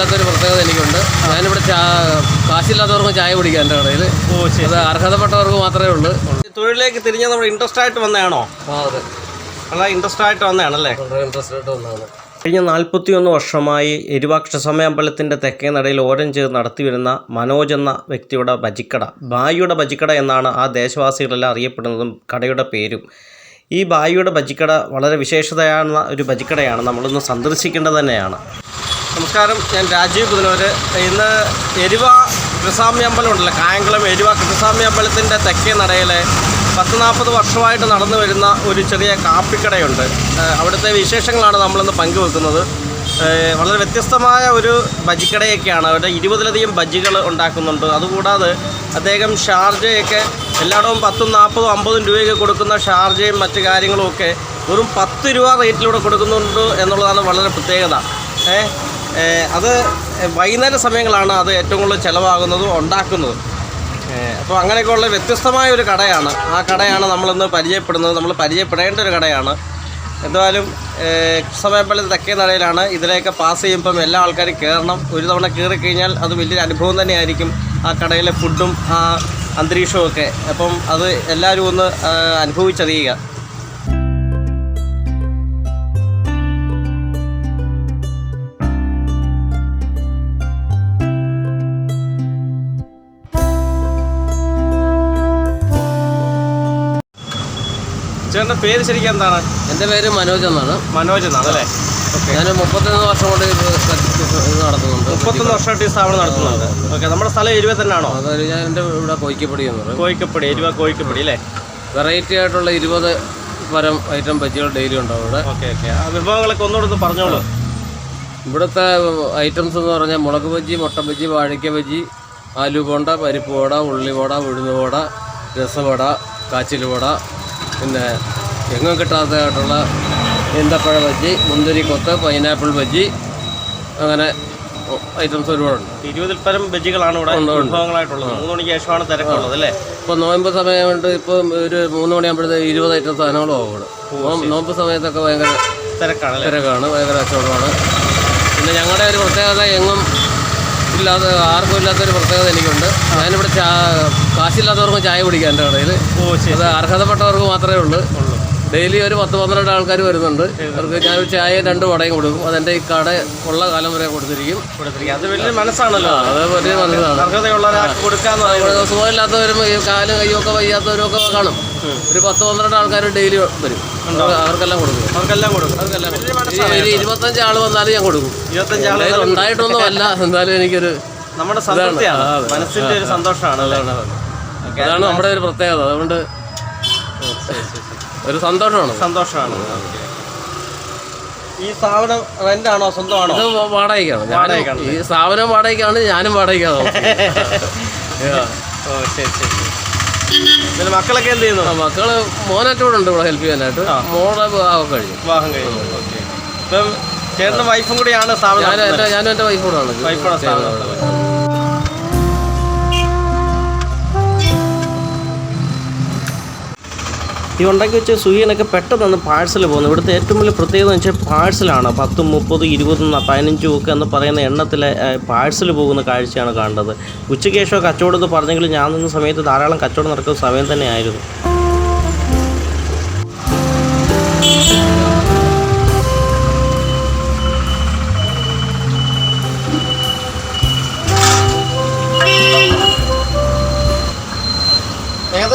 ഇല്ലാത്തൊരു പ്രത്യേകത എനിക്കുണ്ട്. ഞാനിവിടെ കാശില്ലാത്തവർക്ക് ചായ കുടിക്കാം എന്റെ കടയിൽ അത് അർഹതപ്പെട്ടവർക്ക് മാത്രമേ ഉള്ളൂ. തൊഴിലേക്ക് തിരിഞ്ഞ നമ്മൾ ഇൻട്രസ്റ്റ് ആയിട്ട് വന്നതാണോ? അതെ. ഇൻട്രസ്റ്റ് ആയിട്ട് വന്നതാണല്ലേ? വളരെ ഇൻട്രസ്റ്റ് ആയിട്ട് വന്നതാണ്. കഴിഞ്ഞ നാൽപ്പത്തിയൊന്ന് വർഷമായി എരുവാക്ഷസമയമ്പലത്തിന്റെ തെക്കേ നടയിൽ ഓരം ചേർന്ന് നടത്തിവരുന്ന മനോജ് എന്ന വ്യക്തിയുടെ ബജിക്കട ബായിയുടെ ബജിക്കട എന്നാണ് ആ ദേശവാസികളെല്ലാം അറിയപ്പെടുന്നതും കടയുടെ പേരും. ഈ ബായിയുടെ ബജിക്കട വളരെ വിശേഷതയാർന്ന ഒരു ബജിക്കടയാണ്. നമ്മളൊന്ന് സന്ദർശിക്കേണ്ടത് തന്നെയാണ്. നമസ്കാരം. ഞാൻ രാജീവ് പുതിനൂര് ഇന്ന് എരുവ കൃഷ്ണസ്വാമി അമ്പലം ഉണ്ടല്ലോ. കായംകുളം എരുവ കൃഷ്ണസ്വാമി അമ്പലത്തിന്റെ തെക്കേ നടയിൽ പത്ത് നാൽപ്പത് വർഷമായിട്ട് നടന്നു വരുന്ന ഒരു ചെറിയ കാപ്പിക്കടയുണ്ട്. അവിടുത്തെ വിശേഷങ്ങളാണ് നമ്മളിന്ന് പങ്കുവെക്കുന്നത്. വളരെ വ്യത്യസ്തമായ ഒരു ബജിക്കടയൊക്കെയാണ്. അവരുടെ ഇരുപതിലധികം ബജ്ജികൾ ഉണ്ടാക്കുന്നുണ്ട്. അതുകൂടാതെ അദ്ദേഹം ഷാർജയൊക്കെ എല്ലായിടവും പത്തും നാൽപ്പതും അമ്പതും രൂപയൊക്കെ കൊടുക്കുന്ന ഷാർജയും മറ്റു കാര്യങ്ങളും ഒക്കെ വെറും പത്ത് രൂപ റേറ്റിലൂടെ കൊടുക്കുന്നുണ്ട് എന്നുള്ളതാണ് വളരെ പ്രത്യേകത. ഏഹ് അത് വൈകുന്നേര സമയങ്ങളാണ് അത് ഏറ്റവും കൂടുതൽ ചിലവാകുന്നതും ഉണ്ടാക്കുന്നതും. അപ്പോൾ അങ്ങനെയൊക്കെയുള്ള വ്യത്യസ്തമായ ഒരു കടയാണ്. ആ കടയാണ് നമ്മളിന്ന് പരിചയപ്പെടുന്നത്. നമ്മൾ പരിചയപ്പെടേണ്ട ഒരു കടയാണ്. എന്തായാലും സമയപ്പള്ളി തെക്കേ നടയിലാണ് ഇതിലേക്ക് പാസ് ചെയ്യുമ്പം എല്ലാ ആൾക്കാരും കയറണം ഒരു തവണ കയറി കഴിഞ്ഞാൽ അത് വലിയൊരു അനുഭവം തന്നെയായിരിക്കും ആ കടയിലെ ഫുഡും ആ അന്തരീക്ഷവും ഒക്കെ. അപ്പം അത് എല്ലാവരും ഒന്ന് അനുഭവിച്ചറിയുക. ചേട്ടന്റെ പേര് ശരിക്കും എന്താണ്? എന്റെ പേര് മനോജ് എന്നാണ്. മനോജ് എന്നാണ് അല്ലേ? ഓക്കെ. ഞാൻ മുപ്പത്തൊന്ന് വർഷം കൊണ്ട് ഇത് ഇത് നടത്തുന്നുണ്ട്. മുപ്പത്തൊന്ന് വർഷമായിട്ട് ഈ സ്ഥാപനം നടത്തുന്നുണ്ട്. ഓക്കെ നമ്മുടെ സ്ഥലം എരുവ തന്നെയാണോ ആണോ ഞാൻ എന്റെ ഇവിടെ കോയിക്കപ്പടി എന്ന് പറയും. കോയിക്കപ്പടി എരുവ കോയിക്കപ്പടി അല്ലേ? വെറൈറ്റി ആയിട്ടുള്ള ഇരുപത് പരം ഐറ്റം ബജ്ജികൾ ഡെയിലി ഉണ്ടാവും ഇവിടെ ഓക്കെ ഓക്കെ. വിഭവങ്ങളൊക്കെ ഒന്നുകൂടെ ഒന്ന് പറഞ്ഞോളൂ. ഇവിടുത്തെ ഐറ്റംസ് എന്ന് പറഞ്ഞാൽ മുളക് ബജ്ജി മുട്ട ബജ്ജി വാഴയ്ക്ക ബജ്ജി ആലു ബോണ്ട പരിപ്പ് വട ഉള്ളി വട ഉഴുന്ന് വട രസവട കാച്ചിൽ വട പിന്നെ എങ്ങും കിട്ടാത്തതായിട്ടുള്ള ഈന്തപ്പഴ ബജ്ജി മുന്തിരി കൊത്ത് പൈനാപ്പിൾ ബജ്ജി അങ്ങനെ ഐറ്റംസ് ഒരുപാടുണ്ട്. ഇരുപതിൽ പരം ബജ്ജികളാണ് ഇവിടെ. വിഭവങ്ങളായിട്ടുള്ളത്. മൂന്ന് മണിക്ക് ശേഷമാണ് തിരക്കുള്ളത് അല്ലേ? ഇപ്പോൾ നോയമ്പ് സമയം കൊണ്ട് ഇപ്പോൾ ഒരു മൂന്ന് മണിയാകുമ്പോഴത്തേക്ക് ഇരുപത് ഐറ്റം സാധനങ്ങളും ആവും ഇവിടെ നോമ്പ് സമയത്തൊക്കെ ഭയങ്കര തിരക്കാണ് തിരക്കാണ് ഭയങ്കര കച്ചവടമാണ്. പിന്നെ ഞങ്ങളുടെ ഒരു പ്രത്യേകത എങ്ങും ഇല്ലാത്ത ആർക്കും ഇല്ലാത്തൊരു പ്രത്യേകത എനിക്കുണ്ട്. ഞാനിവിടെ ചാ കാശില്ലാത്തവർക്കും ചായ കുടിക്കാം എന്റെ കടയിൽ അത് അർഹതപ്പെട്ടവർക്ക് മാത്രമേ ഉള്ളൂ. ഡെയിലി ഒരു പത്ത് പന്ത്രണ്ട് ആൾക്കാർ വരുന്നുണ്ട്. അവർക്ക് ഞാൻ ഒരു ചായ രണ്ട് വടയും കൊടുക്കും. അതെന്റെ ഈ കട ഉള്ള കാലം വരെ കൊടുത്തിരിക്കും. കൊടുത്തിരിക്കും. അത് വലിയ മനസ്സാണല്ലോ. അത് വലിയ മനസ്സാണ്. സുഖമില്ലാത്തവരും ഈ കാലും കയ്യൊക്കെ വയ്യാത്തവരും ഒക്കെ കാണും. ഒരു പത്ത് പന്ത്രണ്ട് ആൾക്കാർ ഡെയിലി വരും. അവർക്ക് അവർക്കെല്ലാം കൊടുക്കും. അവർക്കെല്ലാം കൊടുക്കും. അവർക്കെല്ലാം ഒരു ഇരുപത്തഞ്ച് ആൾ വന്നാലും ഞാൻ കൊടുക്കും. ഇരുപത്തഞ്ച് ആൾ ഉണ്ടായിട്ടൊന്നും അല്ല. എന്തായാലും എനിക്കൊരു നമ്മുടെ മനസ്സിന്റെ ഒരു സന്തോഷമാണ്. അതാണ്. നമ്മുടെ ഒരു പ്രത്യേകത. അതുകൊണ്ട് ഒരു സന്തോഷമാണ്. സന്തോഷമാണ്. ഈ സ്ഥാപനം റെന്റ് ആണോ സ്വന്തമാണോ? ഇത് വാടകയ്ക്കാണ്. ഈ സ്ഥാപനം വാടകയ്ക്കാണ് ഞാനും വാടകയ്ക്കാണ് ഓ ശരി ശരി. പിന്നെ മക്കളൊക്കെ എന്ത് ചെയ്യുന്നു? മക്കൾ മോനറ്റോടെ ഉണ്ട് ഇവിടെ ഹെൽപ്പ് ചെയ്യാനായിട്ട്. മോളെ വിവാഹം കഴിഞ്ഞു. വിവാഹം കഴിഞ്ഞു. ഇപ്പം ചേട്ടനും വൈഫും കൂടിയാണ് സ്ഥാപനം ഞാനും എന്റെ എന്റെ എന്റെ വൈഫോടാണ് വൈഫാണ് സ്ഥാപനം ഈ ഉണ്ടാക്കി വെച്ച സുഖിയനൊക്കെ പെട്ടെന്ന് പാഴ്സൽ പോകുന്നു. ഇവിടുത്തെ ഏറ്റവും വലിയ പ്രത്യേകത എന്ന് വെച്ചാൽ പാഴ്സലാണ്. പത്തും മുപ്പതും ഇരുപതും പതിനഞ്ചും ഒക്കെ എന്ന് പറയുന്ന എണ്ണത്തിലെ പാഴ്സൽ പോകുന്ന കാഴ്ചയാണ് കണ്ടത് ഉച്ചയ്ക്ക് ശേഷം കച്ചവടം എന്ന് പറഞ്ഞെങ്കിലും ഞാൻ നിന്ന സമയത്ത് ധാരാളം കച്ചവടം നടക്കുന്ന സമയം തന്നെയായിരുന്നു.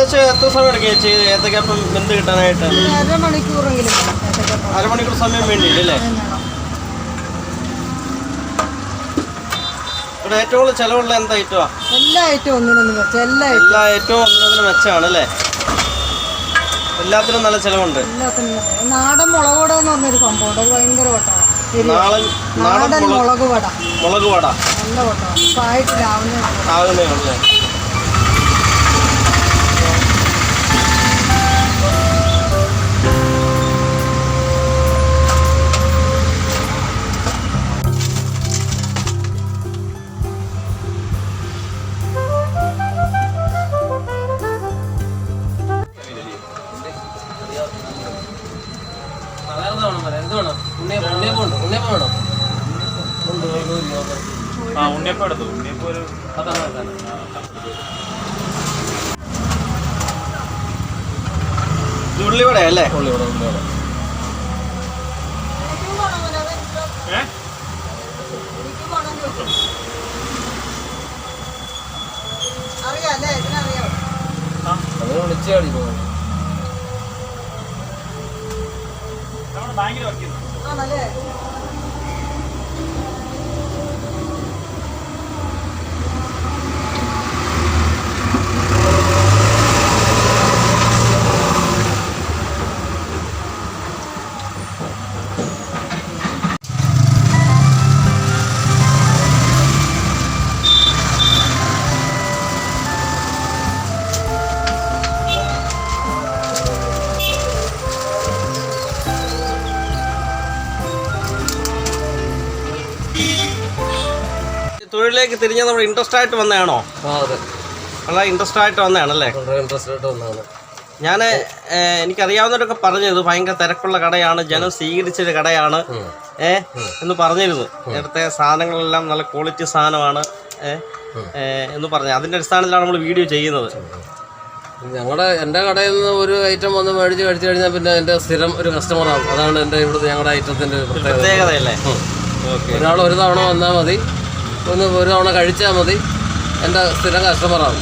ഏകദേശം എത്ര സമയം എടുക്കുക ഏത്തക്കപ്പം എന്ത് കിട്ടാനായിട്ട്? അരമണിക്കൂറെങ്കിലും. അരമണിക്കൂർ സമയം വേണ്ടിയില്ലേ? ഇവിടെ ഏറ്റവും കൂടുതൽ ചിലവുള്ള എന്താ ഐറ്റമാ? എല്ലാ ഐറ്റവും ഒന്നിനൊന്ന് വെച്ച എല്ലാ എല്ലാ ഏറ്റവും ഒന്നതിന് മെച്ചമാണ് അല്ലേ? എല്ലാത്തിനും നല്ല ചിലവുണ്ട്. എല്ലാത്തിനും നാടൻ മുളക് വട എന്ന് പറഞ്ഞൊരു അത് ഭയങ്കര വട്ടമാണ് നാടൻ നാടൻ മുളക് വട മുളക് വട നല്ല വട്ടമാണ് ഇപ്പം ആയിട്ടില്ലാവുന്നേ വേണം ഉണ്ണിയപ്പം ഉണ്ണിയപ്പം ഉണ്ട് ഉണ്ണിയപ്പം വേണം ഉണ്ട്. ആ ഉണ്ണിയപ്പം എടുത്തു. ഉണ്ണിയപ്പം ഒരു അതാണ് അതാണ് ഉള്ളിവട അല്ലേ? ഉള്ളിവട ഉള്ളിവട. അത് വിളിച്ചു കളിക്കും ബാങ്കിൽ വർക്ക് ചെയ്യുന്നു. ആണല്ലേ? തൊഴിലിലേക്ക് തിരിഞ്ഞ നമ്മൾ ഇൻട്രസ്റ്റ് ആയിട്ട് വന്നതാണോ? അതെ. വളരെ ഇൻട്രസ്റ്റ് ആയിട്ട് വന്നതാണല്ലേ? ഇൻട്രസ്റ്റ് ആയിട്ട് വന്നതാണ്. ഞാൻ എനിക്കറിയാവുന്നവരൊക്കെ പറഞ്ഞു ഇത് ഭയങ്കര തിരക്കുള്ള കടയാണ് ജനം സ്വീകരിച്ചൊരു കടയാണ്. ഏ എന്ന് പറഞ്ഞിരുന്നു. നേരത്തെ സാധനങ്ങളെല്ലാം നല്ല ക്വാളിറ്റി സാധനമാണ്. എന്ന് പറഞ്ഞു. അതിന്റെ അടിസ്ഥാനത്തിലാണ് നമ്മൾ വീഡിയോ ചെയ്യുന്നത്. ഞങ്ങളുടെ എന്റെ കടയിൽ നിന്ന് ഒരു ഐറ്റം വന്ന് മേടിച്ച് കഴിച്ചു കഴിഞ്ഞാൽ പിന്നെ എന്റെ സ്ഥിരം ഒരു കസ്റ്റമറാണ് അതാണ് എന്റെ ഇവിടുത്തെ ഞങ്ങളുടെ ഐറ്റത്തിന്റെ പ്രത്യേകതയല്ലേ? ഒരാൾ ഒരു തവണ വന്നാൽ മതി. ഒന്ന് ഒരു തവണ കഴിച്ചാൽ മതി. എന്റെ സ്ഥിരം കസ്റ്റമറാണ്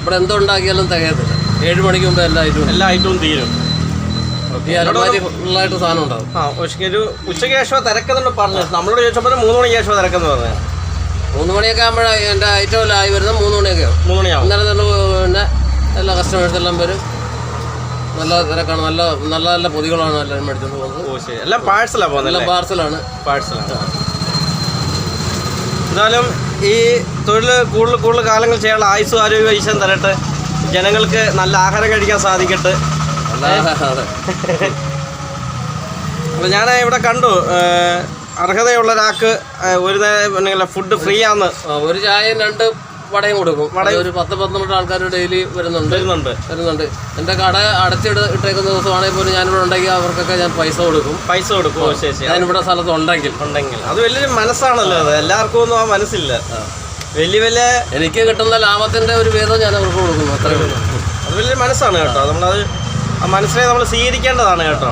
ഇവിടെ എന്തുണ്ടാക്കിയാലും തികയത്തില്ല. ഏഴ് മണിക്ക് മുമ്പ് എല്ലാ ഐറ്റവും എല്ലാ ഐറ്റവും തീരും. ഈ അലമാരി ഫുള്ളായിട്ട് സാധനം ഉണ്ടാവും. ആ ഉച്ചയ്ക്ക് ഒരു ഉച്ചയ്ക്ക് ശേഷം തിരക്കുന്നുണ്ട് പറഞ്ഞു നമ്മളോട് ചോദിച്ചപ്പോൾ മൂന്ന് മണിക്ക് ശേഷം തിരക്കെന്ന് പറഞ്ഞു. മൂന്ന് മണിയൊക്കെ ആകുമ്പോഴാണ് എന്റെ ഐറ്റം എല്ലാം ആയി വരുന്നത് മൂന്ന് മണിയൊക്കെ ആവും. മൂന്ന് മണിയാവും. അന്നേരം തന്നെ പിന്നെ എല്ലാ കസ്റ്റമേഴ്സ് എല്ലാം വരും. നല്ല തിരക്കാണ്. നല്ല നല്ല നല്ല പൊതികളാണ് എല്ലാവരും മേടിച്ചുകൊണ്ട് പോകുന്നത്. ഓ ശരി. എല്ലാം പാഴ്സലാണ് പോകുന്നത് എല്ലാം പാർസലാണ് പാഴ്സലാണ് എന്നാലും ഈ തൊഴിൽ കൂടുതൽ കൂടുതൽ കാലങ്ങൾ ചെയ്യാനുള്ള ആയുസ് ആരോഗ്യ ഈശ്വരൻ തരട്ടെ. ജനങ്ങൾക്ക് നല്ല ആഹാരം കഴിക്കാൻ സാധിക്കട്ടെ. അപ്പം അപ്പോൾ ഞാൻ ഇവിടെ കണ്ടു അർഹതയുള്ള ഒരാൾക്ക് ഒരു നേരം ഫുഡ് ഫ്രീ ആണ് ഒരു ചായയും രണ്ട് വടയും കൊടുക്കും. വടയും. ഒരു പത്ത് പന്ത്രണ്ട് ആൾക്കാർ ഡെയിലി വരുന്നുണ്ട്. വരുന്നുണ്ട്. വരുന്നുണ്ട്. എന്റെ കട അടച്ചിട്ട് ഇട്ടേക്കുന്ന ദിവസമാണെങ്കിൽ പോലും ഞാനിവിടെ ഉണ്ടെങ്കിൽ അവർക്കൊക്കെ ഞാൻ പൈസ കൊടുക്കും. പൈസ കൊടുക്കും. ഞാനിവിടെ സ്ഥലത്ത് ഉണ്ടെങ്കിൽ ഉണ്ടെങ്കിൽ. അത് വലിയൊരു മനസ്സാണല്ലോ അത്. എല്ലാവർക്കും ഒന്നും ആ മനസ്സില്ല. വലിയ വലിയ എനിക്ക് കിട്ടുന്ന ലാഭത്തിന്റെ ഒരു വേദം ഞാൻ അവർക്ക് കൊടുക്കുന്നു. അത്രേ അത് വലിയൊരു മനസ്സാണ് കേട്ടോ. നമ്മളത് ആ മനസ്സിനെ നമ്മൾ സ്വീകരിക്കേണ്ടതാണ് കേട്ടോ.